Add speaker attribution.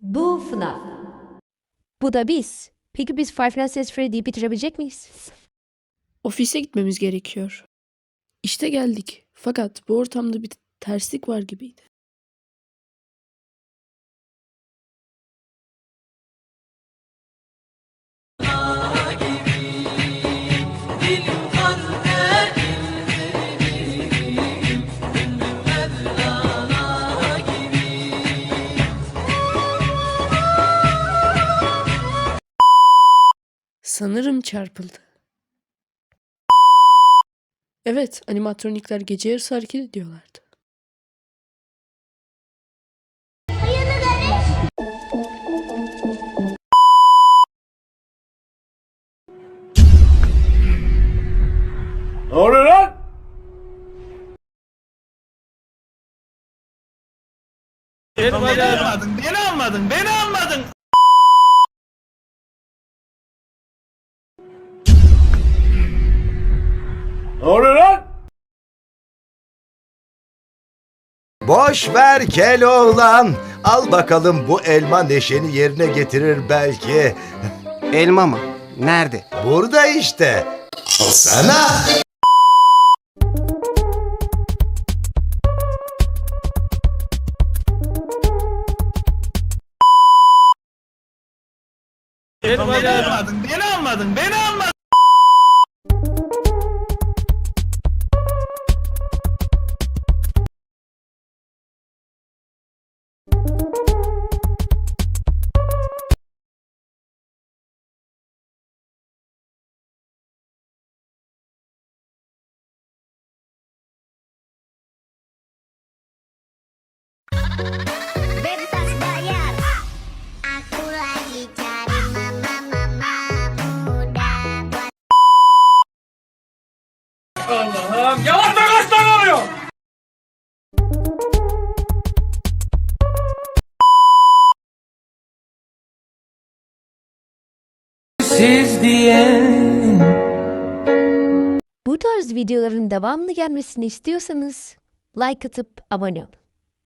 Speaker 1: Bu FNAF. Bu da biz. Peki biz Five Nights at Freddy'yi bitirebilecek miyiz?
Speaker 2: Ofise gitmemiz gerekiyor. İşte geldik. Fakat bu ortamda bir terslik var gibiydi. Sanırım çarpıldı. Evet, animatronikler gece yarısı hareket ediyorlardı.
Speaker 3: Ne oluyor lan?
Speaker 4: Beni almadın, beni almadın, beni almadın.
Speaker 3: Ne oluyor lan?
Speaker 5: Boş ver Keloğlan. Al bakalım bu elma neşeni yerine getirir belki.
Speaker 6: Elma mı? Nerede?
Speaker 5: Burada işte. Sana.
Speaker 4: Beni almadın, beni almadın, beni almadın.
Speaker 7: Bebas bayar Aku lagi cari mama-mama muda buat
Speaker 3: Allah'ım yavaş da kaç tane oluyor?
Speaker 1: Bu tarz videoların devamlı gelmesini istiyorsanız like atıp abone olun.